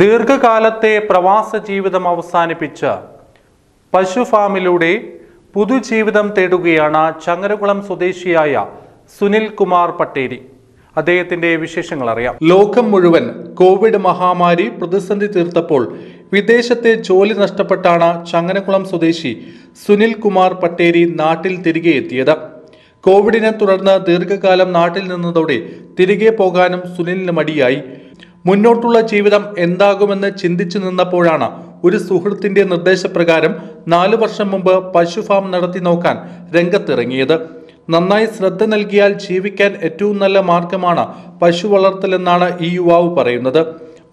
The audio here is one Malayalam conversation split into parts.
ദീർഘകാലത്തെ പ്രവാസ ജീവിതം അവസാനിപ്പിച്ച പശു ഫാമിലൂടെ പുതുജീവിതം തേടുകയാണ് ചങ്ങരകുളം സ്വദേശിയായ സുനിൽ കുമാർ പട്ടേരി. അദ്ദേഹത്തിന്റെ വിശേഷങ്ങൾ അറിയാം. ലോകം മുഴുവൻ കോവിഡ് മഹാമാരി പ്രതിസന്ധി തീർത്തപ്പോൾ വിദേശത്തെ ജോലി നഷ്ടപ്പെട്ടാണ് ചങ്ങനകുളം സ്വദേശി സുനിൽ കുമാർ പട്ടേരി നാട്ടിൽ തിരികെ എത്തിയത്. കോവിഡിനെ തുടർന്ന് ദീർഘകാലം നാട്ടിൽ നിന്നതോടെ തിരികെ പോകാനും സുനിലിന് മടിയായി. മുന്നോട്ടുള്ള ജീവിതം എന്താകുമെന്ന് ചിന്തിച്ചു നിന്നപ്പോഴാണ് ഒരു സുഹൃത്തിന്റെ നിർദ്ദേശപ്രകാരം നാലു വർഷം മുമ്പ് പശു ഫാം നടത്തി നോക്കാൻ രംഗത്തിറങ്ങിയത്. നന്നായി ശ്രദ്ധ നൽകിയാൽ ജീവിക്കാൻ ഏറ്റവും നല്ല മാർഗമാണ് പശു വളർത്തലെന്നാണ് ഈ യുവാവ് പറയുന്നത്.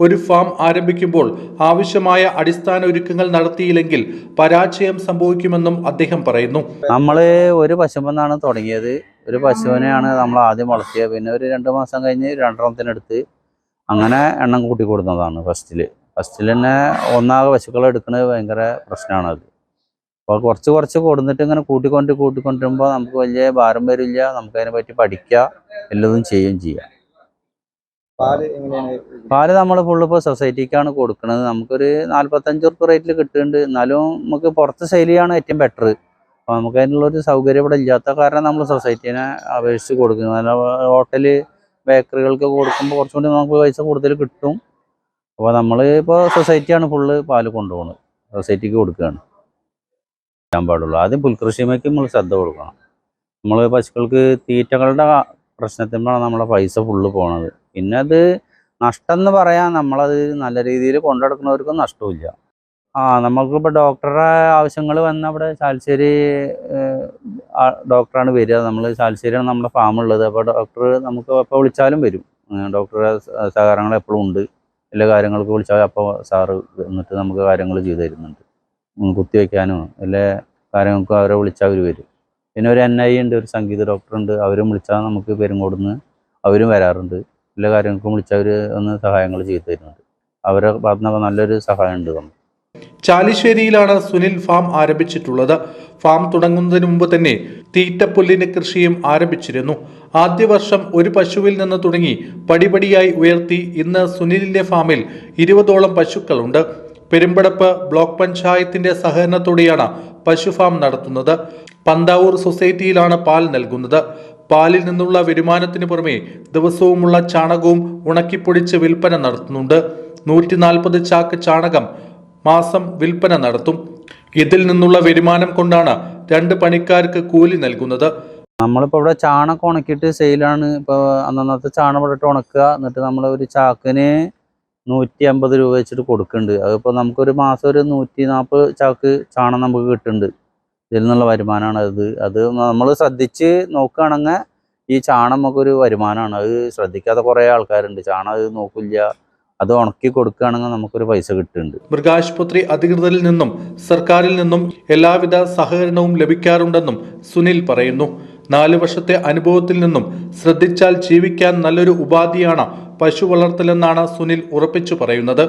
ഒരു ഫാം ആരംഭിക്കുമ്പോൾ ആവശ്യമായ അടിസ്ഥാന ഒരുക്കങ്ങൾ നടത്തിയില്ലെങ്കിൽ പരാജയം സംഭവിക്കുമെന്നും അദ്ദേഹം പറയുന്നു. നമ്മൾ ഒരു പശുമെന്നാണ് തുടങ്ങിയത്. ഒരു പശുവിനെയാണ് നമ്മൾ ആദ്യം വളർത്തിയത്. പിന്നെ ഒരു രണ്ട് മാസം കഴിഞ്ഞ് രണ്ടെണ്ണത്തിനെടുത്ത് അങ്ങനെ എണ്ണം കൂട്ടി കൊടുക്കുന്നതാണ് ഫസ്റ്റിൽ ഫസ്റ്റിൽ തന്നെ ഒന്നാകെ പശുക്കളെ എടുക്കുന്നത് ഭയങ്കര പ്രശ്നമാണ് അത്. അപ്പോൾ കുറച്ച് കുറച്ച് കൊടുത്തിട്ട് ഇങ്ങനെ കൂട്ടിക്കൊണ്ട് കൂട്ടിക്കൊണ്ടിരുമ്പോൾ നമുക്ക് വലിയ ഭാരം വരില്ല. നമുക്ക് അതിനെ പറ്റി പഠിക്കുക എല്ലതും ചെയ്യുകയും ചെയ്യാം. പാൽ നമ്മൾ ഫുള്ള് ഇപ്പോൾ സൊസൈറ്റിക്കാണ് കൊടുക്കുന്നത് നമുക്കൊരു നാല്പത്തഞ്ച് റുപ്യ റേറ്റിൽ കിട്ടുന്നുണ്ട്. എന്നാലും നമുക്ക് പുറത്ത് ശൈലിയാണ് ചെയ്യാണ് ഏറ്റവും ബെറ്റർ അപ്പോൾ നമുക്ക് അതിനുള്ളൊരു സൗകര്യം ഇവിടെ ഇല്ലാത്ത കാരണം നമ്മൾ സൊസൈറ്റീനെ അപേക്ഷിച്ച് കൊടുക്കുന്നത് ഹോട്ടൽ ബേക്കറികൾക്ക് കൊടുക്കുമ്പോൾ കുറച്ചുകൂടി നമുക്ക് പൈസ കൂടുതൽ കിട്ടും. അപ്പോൾ നമ്മൾ ഇപ്പോൾ സൊസൈറ്റിയാണ് ഫുള്ള് പാൽ കൊണ്ടുപോകുന്നത് സൊസൈറ്റിക്ക് കൊടുക്കുകയാണ് ചെയ്യാൻ പാടുള്ളൂ. ആദ്യം പുൽകൃഷിമേക്ക് നമ്മൾ ശ്രദ്ധ കൊടുക്കണം. നമ്മൾ പശുക്കൾക്ക് തീറ്റകളുടെ പ്രശ്നത്തിനാണ് നമ്മളെ പൈസ ഫുള്ള് പോണത്. പിന്നെ അത് നഷ്ടം എന്ന് പറയാൻ നമ്മളത് നല്ല രീതിയിൽ കൊണ്ടുനടക്കുന്നവർക്കും നഷ്ടമില്ല ആ നമുക്കിപ്പോൾ ഡോക്ടറുടെ ആവശ്യങ്ങൾ വന്ന അവിടെ ചാൽശ്ശേരി ഡോക്ടറാണ് വരിക. നമ്മൾ ചാലശ്ശേരിയാണ് നമ്മുടെ ഫാം ഉള്ളത്. അപ്പോൾ ഡോക്ടർ നമുക്ക് എപ്പോൾ വിളിച്ചാലും വരും. ഡോക്ടറുടെ സഹകരണങ്ങൾ എപ്പോഴും ഉണ്ട്. എല്ലാ കാര്യങ്ങൾക്കും വിളിച്ചാൽ അപ്പോൾ സാറ് എന്നിട്ട് നമുക്ക് കാര്യങ്ങൾ ചെയ്തു തരുന്നുണ്ട്. കുത്തിവെക്കാനോ എല്ലാ കാര്യങ്ങൾക്കും അവരെ വിളിച്ചാൽ അവർ വരും. പിന്നെ ഒരു എൻ ഐ ഉണ്ട് ഒരു സംഗീത ഡോക്ടർ ഉണ്ട് അവരും വിളിച്ചാൽ നമുക്ക് പെരുങ്കോടുന്ന് അവരും വരാറുണ്ട്. എല്ലാ കാര്യങ്ങൾക്കും വിളിച്ചാൽ അവർ ഒന്ന് സഹായങ്ങൾ ചെയ്തു തരുന്നുണ്ട്. അവരെ ഭാഗത്തുനിന്നൊക്കെ നല്ലൊരു സഹായം ഉണ്ട് നമുക്ക്. ചാലിശ്ശേരിയിലാണ് സുനിൽ ഫാം ആരംഭിച്ചിട്ടുള്ളത്. ഫാം തുടങ്ങുന്നതിന് മുമ്പ് തന്നെ തീറ്റപ്പുല്ലിന് കൃഷിയും ആരംഭിച്ചിരുന്നു. ആദ്യ വർഷം ഒരു പശുവിൽ നിന്ന് തുടങ്ങി പടിപടിയായി ഉയർത്തി ഇന്ന് സുനിലിന്റെ ഫാമിൽ ഇരുപതോളം പശുക്കളുണ്ട്. പെരുമ്പടപ്പ് ബ്ലോക്ക് പഞ്ചായത്തിന്റെ സഹകരണത്തോടെയാണ് പശു ഫാം നടത്തുന്നത്. പന്താവൂർ സൊസൈറ്റിയിലാണ് പാൽ നൽകുന്നത്. പാലിൽ നിന്നുള്ള വരുമാനത്തിന് പുറമെ ദിവസവുമുള്ള ചാണകവും ഉണക്കിപ്പൊടിച്ച് വിൽപ്പന നടത്തുന്നുണ്ട്. നൂറ്റി നാൽപ്പത് ചാക്ക് ചാണകം മാസം വിൽപ്പന നടത്തും. ഇതിൽ നിന്നുള്ള വരുമാനം കൊണ്ടാണ് രണ്ട് പണിക്കാർക്ക് കൂലി നൽകുന്നത്. നമ്മളിപ്പോൾ ഇവിടെ ചാണകം ഉണക്കിയിട്ട് സെയിലാണ്. ഇപ്പോൾ അന്നന്നത്തെ ചാണകം ഇട്ടിട്ട് ഉണക്കുക. എന്നിട്ട് നമ്മൾ ഒരു ചാക്കിന് നൂറ്റി അമ്പത് രൂപ വെച്ചിട്ട് കൊടുക്കുന്നുണ്ട്. അതിപ്പോൾ നമുക്കൊരു മാസം ഒരു നൂറ്റി നാൽപ്പത് ചാക്ക് ചാണകം നമുക്ക് കിട്ടുന്നുണ്ട്. ഇതിൽ നിന്നുള്ള വരുമാനമാണ് അത്. അത് നമ്മൾ ശ്രദ്ധിച്ച് നോക്കുകയാണെങ്കിൽ ഈ ചാണം നമുക്കൊരു വരുമാനമാണ് അത് ശ്രദ്ധിക്കാത്ത കുറേ ആൾക്കാരുണ്ട്. ചാണം അത് നോക്കില്ല. അത് ഉണക്കി കൊടുക്കുകയാണെങ്കിൽ നമുക്കൊരു പൈസ കിട്ടുന്നുണ്ട്. മൃഗാശുപത്രി അധികൃതരിൽ നിന്നും സർക്കാരിൽ നിന്നും എല്ലാവിധ സഹകരണവും ലഭിക്കാറുണ്ടെന്നും സുനിൽ പറയുന്നു. നാല് വർഷത്തെ അനുഭവത്തിൽ നിന്നും ശ്രദ്ധിച്ചാൽ ജീവിക്കാൻ നല്ലൊരു ഉപാധിയാണ് പശു വളർത്തലെന്നാണ് സുനിൽ ഉറപ്പിച്ചു പറയുന്നത്.